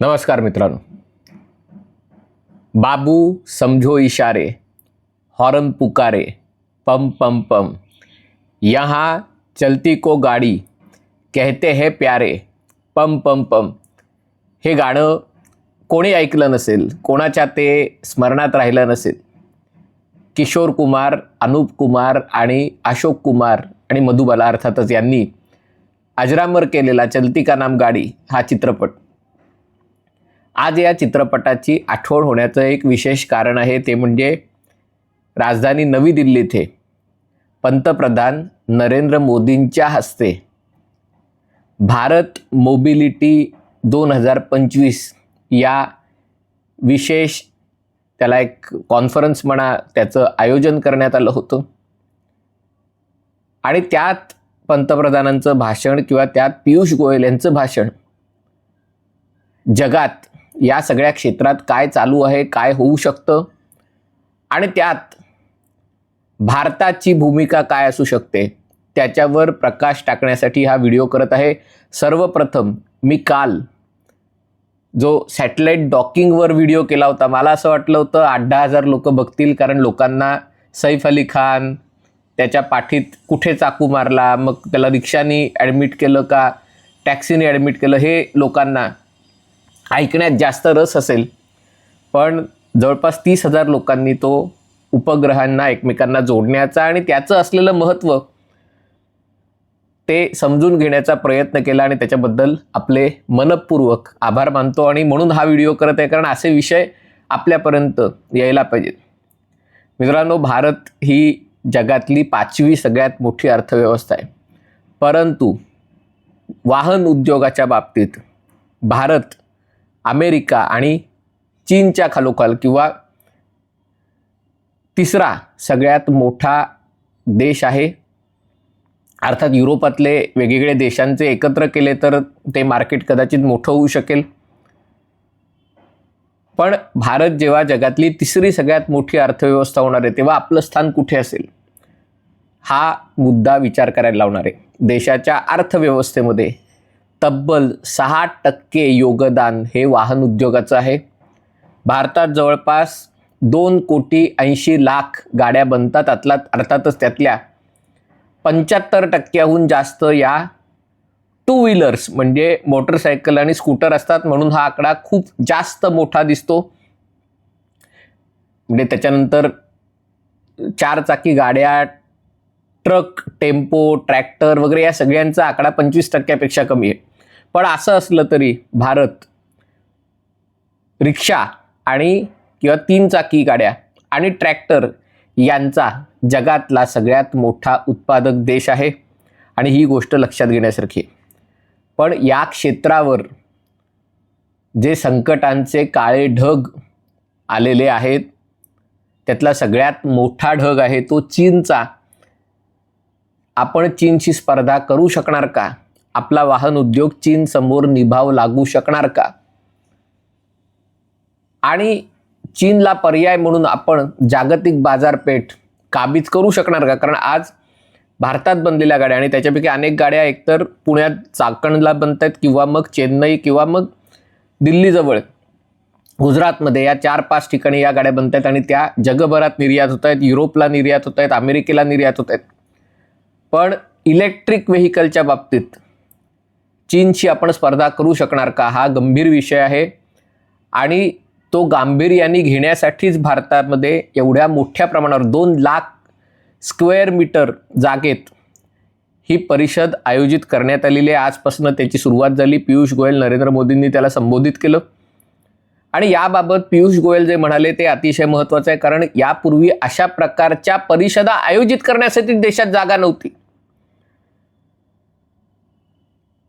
नमस्कार मित्रांनो. बाबू समझो इशारे हॉर्न पुकारे पम पम पम. यहाँ चलती को गाडी कहते है प्यारे पम पम पम. हे गाणं कोणी ऐकलं नसेल कोणाच्या ते स्मरणात राहिलं नसेल किशोर कुमार अनुप कुमार आणि अशोक कुमार आणि मधुबाला अर्थातच यांनी अजरामर केलेला चलती का नाम गाडी हा चित्रपट. आज या चित्रपटाची आठवण होण्याचं एक विशेष कारण आहे ते म्हणजे राजधानी नवी दिल्ली येथे पंतप्रधान नरेंद्र मोदींच्या हस्ते भारत मोबिलिटी दोन हजार पंचवीस या विशेष त्याला एक कॉन्फरन्स म्हणा त्याचं आयोजन करण्यात आलं होतं. आणि त्यात पंतप्रधानांचं भाषण किंवा त्यात पियुष गोयल यांचं भाषण जगात या सगळ्या क्षेत्रात काय चालू आहे काय होऊ शकतं? आणि त्यात भारताची भूमिका काय असू शकते? त्याच्यावर प्रकाश टाकण्यासाठी हा व्हिडिओ करत आहे. सर्वप्रथम मी काल जो सॅटेलाईट डॉकिंगवर व्हिडिओ केला होता मला असं वाटलं होतं आठ दहा हजार लोक बघतील कारण लोकांना सैफ अली खान त्याच्या पाठीत कुठे चाकू मारला मग त्याला रिक्षानी ॲडमिट केलं का टॅक्सीने ॲडमिट केलं हे लोकांना ऐकण्यात जास्त रस असेल. पण जवळपास तीस हजार लोकांनी तो उपग्रहांना एकमेकांना जोडण्याचा आणि त्याचं असलेलं महत्त्व ते समजून घेण्याचा प्रयत्न केला आणि त्याच्याबद्दल आपले मनपूर्वक आभार मानतो आणि म्हणून हा व्हिडिओ करत आहे कारण असे विषय आपल्यापर्यंत यायला पाहिजेत. मित्रांनो भारत ही जगातली पाचवी सगळ्यात मोठी अर्थव्यवस्था आहे. परंतु वाहन उद्योगाच्या बाबतीत भारत अमेरिका आणि चीनच्या खालोखाल किंवा तिसरा सगळ्यात मोठा देश आहे अर्थात युरोपातले वेगवेगळे देशांचे एकत्र केले तर ते मार्केट कदाचित मोठं होऊ शकेल. पण भारत जेव्हा जगातली तिसरी सगळ्यात मोठी अर्थव्यवस्था होणार आहे तेव्हा आपलं स्थान कुठे असेल? हा मुद्दा विचार करायला लावणार आहे. देशाच्या अर्थव्यवस्थेमध्ये तब्बल सहा टक्के योगदान हे वाहन उद्योगाचं आहे. भारतात जवळपास दोन कोटी ऐंशी लाख गाड्या बनतात. अतला अर्थातच त्यातल्या पंच्याहत्तर टक्क्याहून जास्त या टू व्हीलर्स म्हणजे मोटरसायकल आणि स्कूटर असतात. म्हणून हा आकडा खूप जास्त मोठा दिसतो. म्हणजे त्याच्यानंतर चारचाकी गाड्या ट्रक टेम्पो ट्रॅक्टर वगैरे या सगळ्यांचा आकडा पंचवीस टक्क्यापेक्षा कमी आहे. पण असं असलं तरी भारत रिक्षा आणि किंवा तीन चाकी गाड्या आणि ट्रॅक्टर यांचा जगातला सगळ्यात मोठा उत्पादक देश आहे. आणि ही गोष्ट लक्षात घेण्यासारखी आहे. पण या क्षेत्रावर जे संकटांचे काळे ढग आलेले आहेत त्यातला सगळ्यात मोठा ढग आहे तो चीनचा. आपण चीनशी स्पर्धा करू शकणार का? आपला वाहन उद्योग चीनसमोर निभाव लागू शकणार का? आणि चीनला पर्याय म्हणून आपण जागतिक बाजारपेठ काबीज करू शकणार का? कारण आज भारतात बनलेल्या गाड्या आणि त्याच्यापैकी अनेक गाड्या एकतर पुण्यात चाकणला बनत आहेत किंवा मग चेन्नई किंवा मग दिल्लीजवळ गुजरातमध्ये या चार पाच ठिकाणी या गाड्या बनत आहेत आणि त्या जगभरात निर्यात होत आहेत युरोपला निर्यात होत आहेत अमेरिकेला निर्यात होत आहेत पण इलेक्ट्रिक व्हेकलच्या बाबतीत चीनशी आपण स्पर्धा करू शकणार का? हा गंभीर विषय आहे. आणि तो गांभीर्याने घेण्यासाठीच भारतामध्ये एवढ्या मोठ्या प्रमाणावर दोन लाख स्क्वेअर मीटर जागेत ही परिषद आयोजित करण्यात आलेली आहे. आजपासून त्याची सुरुवात झाली. पियुष गोयल नरेंद्र मोदींनी त्याला संबोधित केलं. आणि याबाबत पियुष गोयल जे म्हणाले ते अतिशय महत्त्वाचं आहे. कारण यापूर्वी अशा प्रकारच्या परिषदा आयोजित करण्यासाठी देशात जागा नव्हती.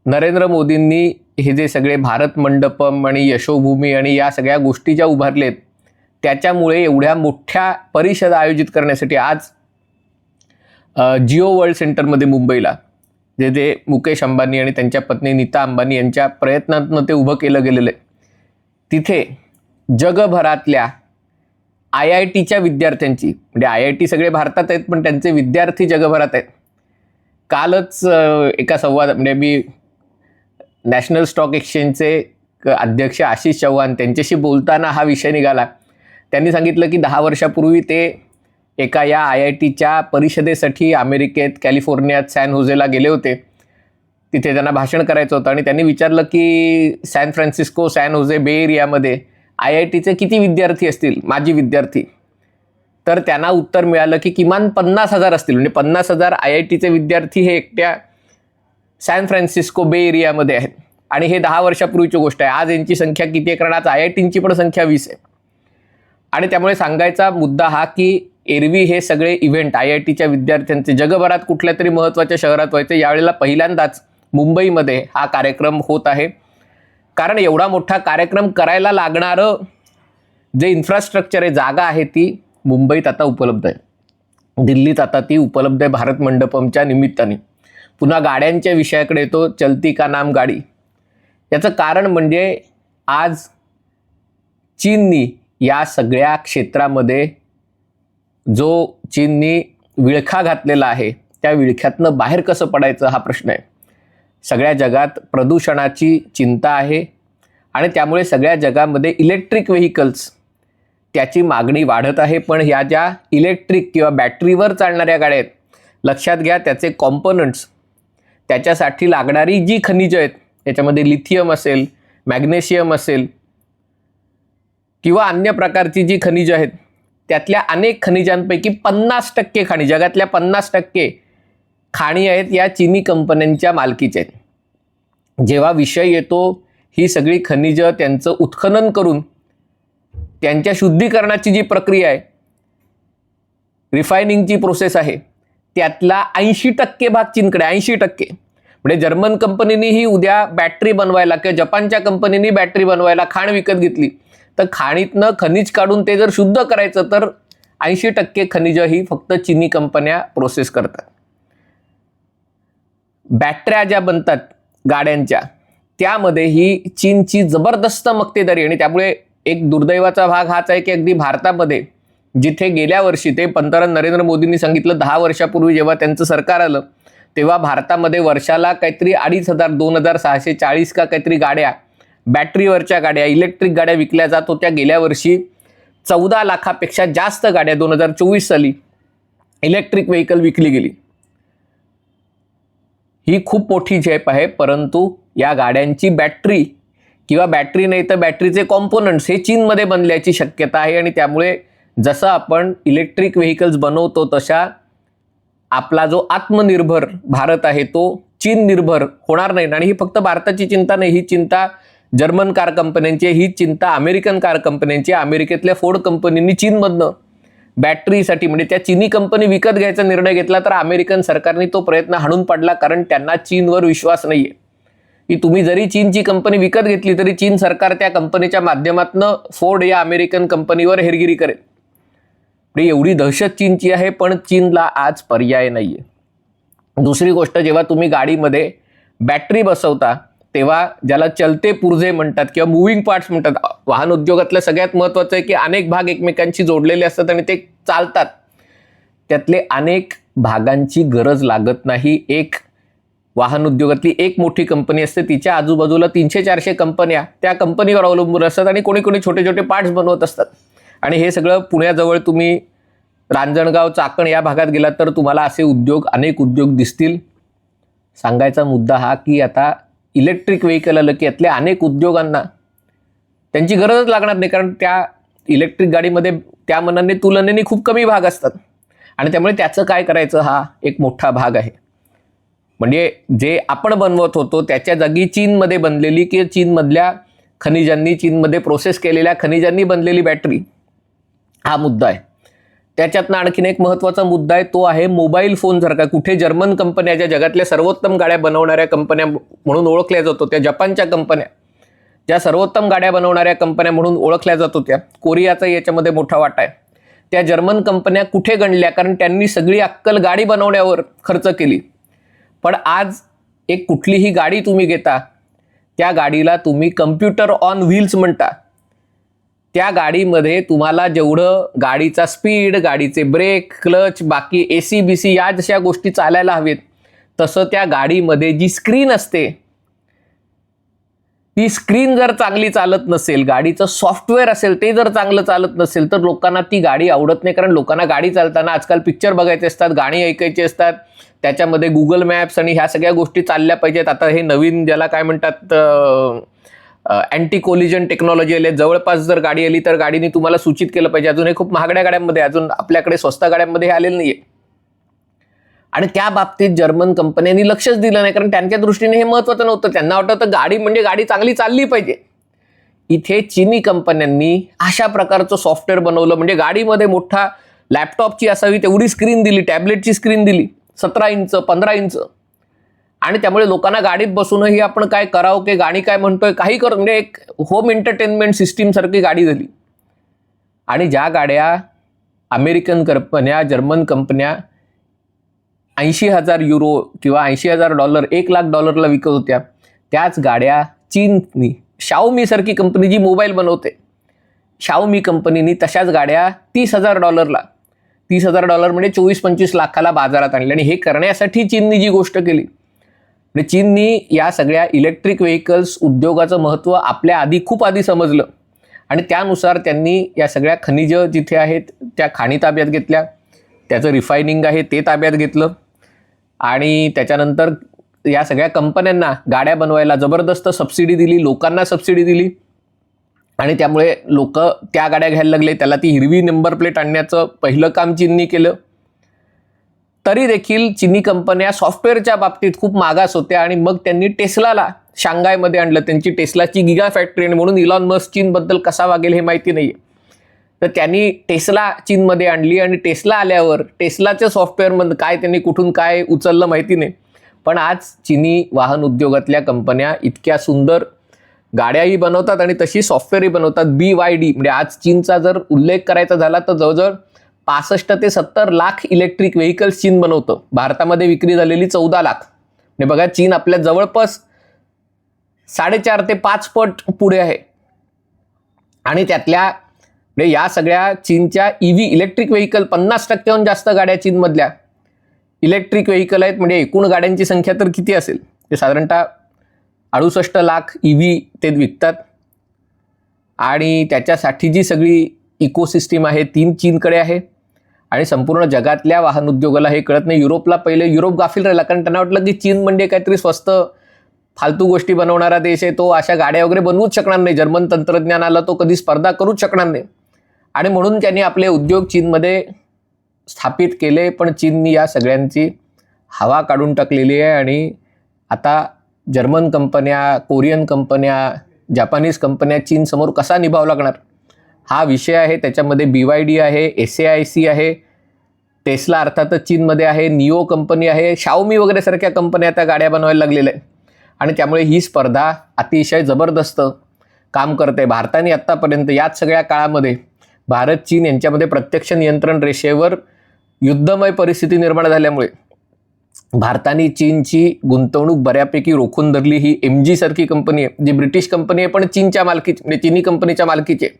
नरेंद्र मोदींनी हे जे सगळे भारत मंडपम आणि यशोभूमी आणि या सगळ्या गोष्टी ज्या उभारलेत त्याच्यामुळे एवढ्या मोठ्या परिषदा आयोजित करण्यासाठी आज जिओ वर्ल्ड सेंटरमध्ये मुंबईला जे ते मुकेश अंबानी आणि त्यांच्या पत्नी नीता अंबानी यांच्या प्रयत्नातनं ते उभं केलं गेलेलं आहे. तिथे जगभरातल्या आय आय टीच्या विद्यार्थ्यांची म्हणजे आय आय टी सगळे भारतात आहेत पण त्यांचे विद्यार्थी जगभरात आहेत. कालच एका संवाद म्हणजे मी नॅशनल स्टॉक एक्सचेंजचे क- अध्यक्ष आशिष चव्हाण त्यांच्याशी बोलताना हा विषय निघाला. त्यांनी सांगितलं की दहा वर्षापूर्वी ते एका या आय आय टीच्या परिषदेसाठी अमेरिकेत कॅलिफोर्नियात सॅन होजेला गेले होते. तिथे त्यांना भाषण करायचं होतं आणि त्यांनी विचारलं की सॅन फ्रान्सिस्को सॅन होजे बे एरियामध्ये आय आय टीचे किती विद्यार्थी असतील? माजी विद्यार्थी. तर त्यांना उत्तर मिळालं की किमान पन्नास हजार असतील. म्हणजे पन्नास हजार आय आय टीचे विद्यार्थी हे एकट्या सॅन फ्रान्सिस्को बे एरियामध्ये आहेत. आणि हे दहा वर्षापूर्वीची गोष्ट आहे. आज यांची संख्या किती आहे कारण आज आय आय टींची पण संख्या वीस आहे. आणि त्यामुळे सांगायचा मुद्दा हा की एरवी हे सगळे इव्हेंट आय आय टीच्या विद्यार्थ्यांचे जगभरात कुठल्या तरी महत्त्वाच्या शहरात व्हायचे यावेळेला पहिल्यांदाच मुंबईमध्ये हा कार्यक्रम होत आहे. कारण एवढा मोठा कार्यक्रम करायला लागणारं जे इन्फ्रास्ट्रक्चर आहे जागा आहे ती मुंबईत आता उपलब्ध आहे. दिल्लीत आता ती उपलब्ध आहे भारत मंडपमच्या निमित्ताने. पुन्हा गाड्यांच्या विषयाकडे येतो चलती का नाम गाडी? याचं कारण म्हणजे आज चीननी या सगळ्या क्षेत्रामध्ये जो चीननी विळखा घातलेला आहे त्या विळख्यातनं बाहेर कसं पडायचं हा प्रश्न आहे. सगळ्या जगात प्रदूषणाची चिंता आहे आणि त्यामुळे सगळ्या जगामध्ये इलेक्ट्रिक व्हेकल्स त्याची मागणी वाढत आहे पण ह्या ज्या इलेक्ट्रिक किंवा बॅटरीवर चालणाऱ्या गाड्या आहेत लक्षात घ्या त्याचे कॉम्पोनंट्स त्याच्यासाठी लागणारी जी खनिजं आहेत त्याच्यामध्ये लिथियम असेल मॅग्नेशियम असेल किंवा अन्य प्रकारची जी खनिजं आहेत त्यातल्या अनेक खनिजांपैकी पन्नास टक्के खाणी जगातल्या पन्नास टक्के खाणी आहेत या चीनी कंपन्यांच्या मालकीच्या आहेत. जेव्हा विषय येतो ही सगळी खनिजं त्यांचं उत्खनन करून त्यांच्या शुद्धीकरणाची जी प्रक्रिया आहे रिफायनिंगची प्रोसेस आहे त्यातला ऐंशी टक्के भाग चीनकडे ऐंशी टक्के. म्हणजे जर्मन कंपनीनेही उद्या बॅटरी बनवायला किंवा जपानच्या कंपनीनी बॅटरी बनवायला खाण विकत घेतली. तर खाणीतनं खनिज काढून ते जर शुद्ध करायचं तर ऐंशी टक्के खनिजं ही फक्त चीनी कंपन्या प्रोसेस करतात. बॅटऱ्या ज्या बनतात गाड्यांच्या त्यामध्ये ही चीनची जबरदस्त मक्तेदारी आणि त्यामुळे एक दुर्दैवाचा भाग हाच आहे की अगदी भारतामध्ये जिथे गेल्या वर्षी ते पंतप्रधान नरेंद्र मोदींनी सांगितलं दहा वर्षापूर्वी जेव्हा त्यांचं सरकार आलं तेव्हा भारतामध्ये वर्षाला काहीतरी अडीच हजार दोन हजार सहाशे चाळीस का काहीतरी गाड्या बॅटरीवरच्या गाड्या इलेक्ट्रिक गाड्या विकल्या जात होत्या. गेल्या वर्षी चौदा लाखापेक्षा जास्त गाड्या दोन हजार चोवीस साली इलेक्ट्रिक व्हेकल विकली गेली. ही खूप मोठी झेप आहे परंतु या गाड्यांची बॅटरी किंवा बॅटरी नाही तर बॅटरीचे कॉम्पोनंट्स हे चीनमध्ये बनल्याची शक्यता आहे आणि त्यामुळे जसं आपण इलेक्ट्रिक व्हेकल्स बनवतो तशा आपला जो आत्मनिर्भर भारत आहे तो चीन निर्भर होणार नाही. आणि ही फक्त भारताची चिंता नाही ही चिंता जर्मन कार कंपन्यांची आहे, ही चिंता अमेरिकन कार कंपन्यांची आहे. अमेरिकेतल्या फोर्ड कंपनींनी चीनमधनं बॅटरीसाठी म्हणजे त्या चीनी कंपनी विकत घ्यायचा निर्णय घेतला तर अमेरिकन सरकारने तो प्रयत्न हाणून पाडला कारण त्यांना चीनवर विश्वास नाहीये. की तुम्ही जरी चीनची कंपनी विकत घेतली तरी चीन सरकार त्या कंपनीच्या माध्यमातनं फोर्ड या अमेरिकन कंपनीवर हेरगिरी करेल. म्हणजे एवढी दहशत चीनची आहे पण चीनला आज पर्याय नाहीये. दुसरी गोष्ट जेव्हा तुम्ही गाडीमध्ये बॅटरी बसवता तेव्हा ज्याला चलते पुर्जे म्हणतात किंवा मुव्हिंग पार्ट्स म्हणतात वाहन उद्योगातलं सगळ्यात महत्त्वाचं आहे की अनेक भाग एकमेकांशी जोडलेले असतात आणि ते चालतात. त्यातले अनेक भागांची गरज लागत नाही. एक वाहन उद्योगातली एक मोठी कंपनी असते तिच्या आजूबाजूला तीनशे चारशे कंपन्या त्या कंपनीवर अवलंबून असतात आणि कोणी कोणी छोटे छोटे पार्ट्स बनवत असतात. आणि हे सगळं पुण्याजवळ तुम्ही रांजणगाव चाकण या भागात गेलात तर तुम्हाला असे उद्योग अनेक उद्योग दिसतील. सांगायचा मुद्दा हा की आता इलेक्ट्रिक व्हेकल आलं की यातल्या अनेक उद्योगांना त्यांची गरजच लागणार नाही कारण त्या इलेक्ट्रिक गाडीमध्ये त्या मनाने तुलनेने खूप कमी भाग असतात. आणि त्यामुळे त्याचं काय करायचं हा एक मोठा भाग आहे. म्हणजे जे आपण बनवत होतो त्याच्या जागी चीनमध्ये बनलेली की चीनमधल्या खनिजांनी चीनमध्ये प्रोसेस केलेल्या खनिजांनी बनलेली बॅटरी हा मुद्दा आहे. त्याच्यातनं आणखीन एक महत्त्वाचा मुद्दा आहे तो आहे मोबाईल फोन जर का कुठे जर्मन कंपन्या ज्या जगातल्या सर्वोत्तम गाड्या बनवणाऱ्या कंपन्या म्हणून ओळखल्या जात होत्या जपानच्या कंपन्या ज्या सर्वोत्तम गाड्या बनवणाऱ्या कंपन्या म्हणून ओळखल्या जात होत्या कोरियाचा याच्यामध्ये मोठा वाटा आहे. त्या जर्मन कंपन्या कुठे गणल्या? कारण त्यांनी सगळी अक्कल गाडी बनवण्यावर खर्च केली. पण आज एक कुठलीही गाडी तुम्ही घेता त्या गाडीला तुम्ही कम्प्युटर ऑन व्हील्स म्हणता. त्या गाडीमध्ये तुम्हाला जेवढं गाडीचा स्पीड गाडीचे ब्रेक क्लच बाकी ए सी बी सी या जशा गोष्टी चालायला हवेत तसं त्या गाडीमध्ये जी स्क्रीन असते ती स्क्रीन जर चांगली चालत नसेल गाडीचं सॉफ्टवेअर असेल ते जर चांगलं चालत नसेल तर लोकांना ती गाडी आवडत नाही. कारण लोकांना गाडी चालताना आजकाल पिक्चर बघायचे असतात गाणी ऐकायची असतात. त्याच्यामध्ये गुगल मॅप्स आणि ह्या सगळ्या गोष्टी चालल्या पाहिजेत. आता हे नवीन ज्याला काय म्हणतात अँटी कोलिजन टेक्नॉलॉजी आली जवळपास जर गाडी आली तर गाडीने तुम्हाला सूचित केलं पाहिजे. अजून हे खूप महागड्या गाड्यांमध्ये अजून आपल्याकडे स्वस्त गाड्यांमध्ये हे आलेलं नाहीये. आणि त्या बाबतीत जर्मन कंपन्यांनी लक्षच दिलं नाही कारण त्यांच्या दृष्टीने हे महत्वाचं नव्हतं. त्यांना वाटतं गाडी म्हणजे गाडी चांगली चालली पाहिजे. इथे चीनी कंपन्यांनी अशा प्रकारचं सॉफ्टवेअर बनवलं. म्हणजे गाडीमध्ये मोठा लॅपटॉपची असावी तेवढी स्क्रीन दिली टॅबलेटची स्क्रीन दिली. सतरा इंच पंधरा इंच. आणि त्यामुळे लोकांना गाडीत बसूनही आपण काय करावं की गाणी काय म्हणतोय काही कर. म्हणजे एक होम एंटरटेनमेंट सिस्टीमसारखी गाडी झाली. आणि ज्या गाड्या अमेरिकन कंपन्या जर्मन कंपन्या ऐंशी हजार युरो किंवा ऐंशी हजार डॉलर एक लाख डॉलरला विकत होत्या त्याच गाड्या चीननी शाओमीसारखी कंपनी जी मोबाईल बनवते शाओमी कंपनीनी तशाच गाड्या तीस हजार डॉलरला तीस हजार डॉलर म्हणजे चोवीस पंचवीस लाखाला बाजारात आणले आणि हे करण्यासाठी चीननी जी गोष्ट केली म्हणजे चीननी या सगळ्या इलेक्ट्रिक व्हेकल्स उद्योगाचं महत्त्व आपल्या आधी खूप आधी समजलं. आणि त्यानुसार त्यांनी या सगळ्या खनिज जिथे आहेत त्या खाणी ताब्यात घेतल्या. त्याचं रिफायनिंग आहे ते ताब्यात घेतलं. आणि त्याच्यानंतर या सगळ्या कंपन्यांना गाड्या बनवायला जबरदस्त सबसिडी दिली लोकांना सबसिडी दिली. आणि त्यामुळे लोक त्या गाड्या घ्यायला लागले. त्याला ती हिरवी नंबर प्लेट आणण्याचं पहिलं काम चीननी केलं. तरी देखील चिनी कंपन्या सॉफ्टवेअरच्या बाबतीत खूप मागास होत्या आणि मग त्यांनी टेस्लाला शांघायमध्ये आणलं. त्यांची टेस्लाची गिगा फॅक्टरी आणि म्हणून इलॉन मस्क चीनबद्दल कसा वागेल हे माहिती नाही तर त्यांनी टेस्ला चीनमध्ये आणली आणि टेस्ला आल्यावर टेस्लाच्या सॉफ्टवेअरमध्ये काय त्यांनी कुठून काय उचललं माहिती नाही. पण आज चिनी वाहन उद्योगातल्या कंपन्या इतक्या सुंदर गाड्याही बनवतात आणि तशी सॉफ्टवेअरही बनवतात. बी वाय डी म्हणजे आज चीनचा जर उल्लेख करायचा झाला तर जवळजवळ पासष्ट ते सत्तर लाख इलेक्ट्रिक व्हेकल्स चीन बनवतं. भारतामध्ये विक्री झालेली चौदा लाख. म्हणजे बघा चीन आपल्या जवळपास साडेचार ते पाच पट पुढे आहे. आणि त्यातल्या म्हणजे या सगळ्या चीनच्या ईव्ही इलेक्ट्रिक व्हेकल पन्नास टक्क्याहून जास्त गाड्या चीनमधल्या. इलेक्ट्रिक व्हेकल आहेत म्हणजे एकूण गाड्यांची संख्या तर किती असेल? ते साधारणतः अडुसष्ट लाख ई व्ही ते विकतात. आणि त्याच्यासाठी जी सगळी इकोसिस्टीम आहे तीन चीनकडे आहे. आणि संपूर्ण जगातल्या वाहन उद्योगाला हे कळत नाही. युरोपला पहिले युरोप गाफील राहिला. कारण त्यांना वाटलं की चीन म्हणजे काहीतरी स्वस्त फालतू गोष्टी बनवणारा देश आहे तो. अशा गाड्या वगैरे बनवूच शकणार नाही. जर्मन तंत्रज्ञानाला तो कधी स्पर्धा करूच शकणार नाही. आणि म्हणून त्यांनी आपले उद्योग चीनमध्ये स्थापित केले. पण चीननी या सगळ्यांची हवा काढून टाकलेली आहे. आणि आता जर्मन कंपन्या कोरियन कंपन्या जपानीज कंपन्या चीनसमोर कसा निभाव लागणार? हा विषय आहे त्याच्यामध्ये बी वाय डी आहे एस ए आय सी आहे टेस्ला अर्थातच चीनमध्ये आहे निओ कंपनी आहे शाओमी वगैरे सारख्या कंपन्या त्या गाड्या बनवायला लागलेल्या आहेत. आणि त्यामुळे ही स्पर्धा अतिशय जबरदस्त काम करते. भारताने आत्तापर्यंत याच सगळ्या काळामध्ये भारत चीन यांच्यामध्ये प्रत्यक्ष नियंत्रण रेषेवर युद्धमय परिस्थिती निर्माण झाल्यामुळे भारताने चीनची गुंतवणूक बऱ्यापैकी रोखून धरली. ही एम जीसारखी कंपनी आहे जी ब्रिटिश कंपनी आहे पण चीनच्या मालकीची म्हणजे चीनी कंपनीच्या मालकीची आहे.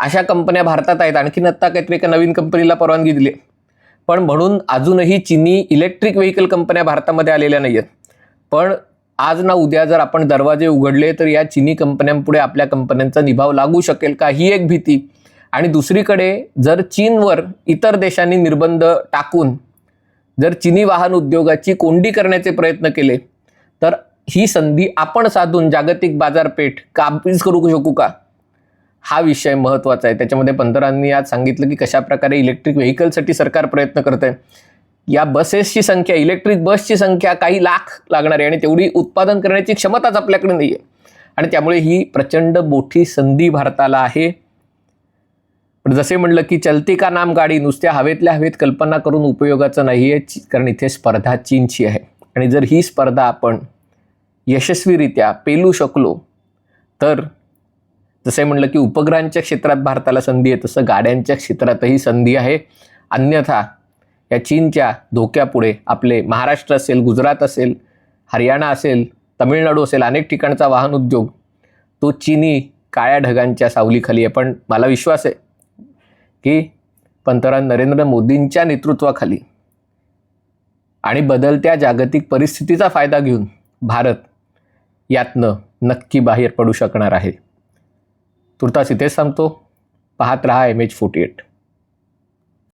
अशा कंपन्या भारतात आहेत. आणखीन आत्ता काहीतरी एका नवीन कंपनीला परवानगी दिली. पण म्हणून अजूनही चिनी इलेक्ट्रिक व्हेकल कंपन्या भारतामध्ये आलेल्या नाही आहेत पण आज ना उद्या जर आपण दरवाजे उघडले तर या चिनी कंपन्यांपुढे आपल्या कंपन्यांचा निभाव लागू शकेल का? ही एक भीती. आणि दुसरीकडे जर चीनवर इतर देशांनी निर्बंध टाकून जर चिनी वाहन उद्योगाची कोंडी करण्याचे प्रयत्न केले तर ही संधी आपण साधून जागतिक बाजारपेठ काबीज करू शकू का? हा विषय महत्त्वाचा आहे. त्याच्यामध्ये पंतप्रधानांनी आज सांगितलं की कशा प्रकारे इलेक्ट्रिक व्हेकलसाठी सरकार प्रयत्न करत आहे या बसेसची संख्या इलेक्ट्रिक बसची संख्या काही लाख लागणार आहे आणि तेवढी उत्पादन करण्याची क्षमताच आपल्याकडे नाही आहे आणि त्यामुळे ही प्रचंड मोठी संधी भारताला आहे. पण जसे म्हणलं की चलती का नाम गाडी नुसत्या हवेतल्या हवेत कल्पना करून उपयोगाचं नाही आहे कारण इथे स्पर्धा चीनची आहे. आणि जर ही स्पर्धा आपण यशस्वीरित्या पेलू शकलो तर जसे म्हणलं की उपग्रहांच्या क्षेत्रात भारताला संधी आहे तसं गाड्यांच्या क्षेत्रातही संधी आहे. अन्यथा या चीनच्या धोक्यापुढे आपले महाराष्ट्र असेल गुजरात असेल हरियाणा असेल तमिळनाडू असेल अनेक ठिकाणचा वाहन उद्योग तो चीनी काळ्या ढगांच्या सावलीखाली आहे. पण मला विश्वास आहे की पंतप्रधान नरेंद्र मोदींच्या नेतृत्वाखाली आणि बदलत्या जागतिक परिस्थितीचा फायदा घेऊन भारत यातनं नक्की बाहेर पडू शकणार आहे. तुर्तास इथेच सांगतो. पाहत रहा एम एच फोर्टी एट